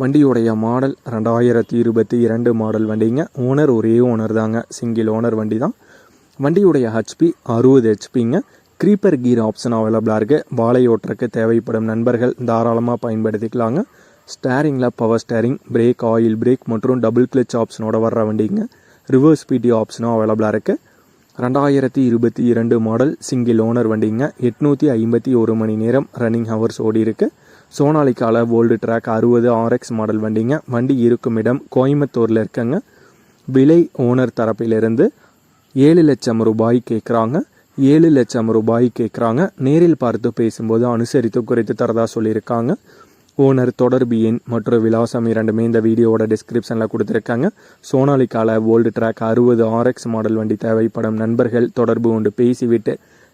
வண்டியுடைய மாடல் ரெண்டாயிரத்தி இருபத்தி இரண்டு மாடல் வண்டிங்க. ஓனர் ஒரே ஓனர் தாங்க. சிங்கிள் ஓனர் வண்டி தான் வண்டியுடைய ஹெச்பி அறுபது ஹெச்பிங்க க்ரீப்பர் கீர் ஆப்ஷன் அவைலபிளாக இருக்குது வாழை ஓட்டுறக்கு தேவைப்படும் நண்பர்கள் தாராளமாக பயன்படுத்திக்கலாங்க. ஸ்டேரிங்கில் power steering brake oil brake மற்றும் டபுள் கிளச் ஆப்ஷனோட வர்ற வண்டிங்க. ரிவர்ஸ் பிடி ஆப்ஷனும் அவைலபிளாக இருக்குது ரெண்டாயிரத்தி இருபத்தி இரண்டு மாடல் சிங்கிள் ஓனர் வண்டிங்க. எட்நூற்றி ஐம்பத்தி ஒரு மணி நேரம் ரன்னிங் ஹவர்ஸ் ஓடி இருக்குது சோனாலிக்கால ஓல்டு ட்ராக் அறுபது ஆர்எக்ஸ் மாடல் வண்டிங்க. வண்டி இருக்கும் இடம் கோயம்புத்தூரில் இருக்கங்க. விலை ஓனர் தரப்பிலிருந்து ஏழு லட்சம் ரூபாய் கேட்குறாங்க ஏழு லட்சம் ரூபாய் கேட்குறாங்க நேரில் பார்த்து பேசும்போது அனுசரித்து குறைத்து தரதா சொல்லியிருக்காங்க. ஓனர் தொடர்பு எண் மற்றும் விலாசம் இரண்டுமே இந்த வீடியோவோட டிஸ்கிரிப்ஷனில் கொடுத்துருக்காங்க. சோனாலிக்கால ஓல்டு ட்ராக் அறுபது ஆர்எக்ஸ் மாடல் வண்டி தேவைப்படும் நண்பர்கள் தொடர்பு கொண்டு பேசிவிட்டு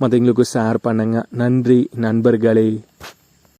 மற்றவங்களுக்கு ஷேர் பண்ணுங்கள் நன்றி நண்பர்களே.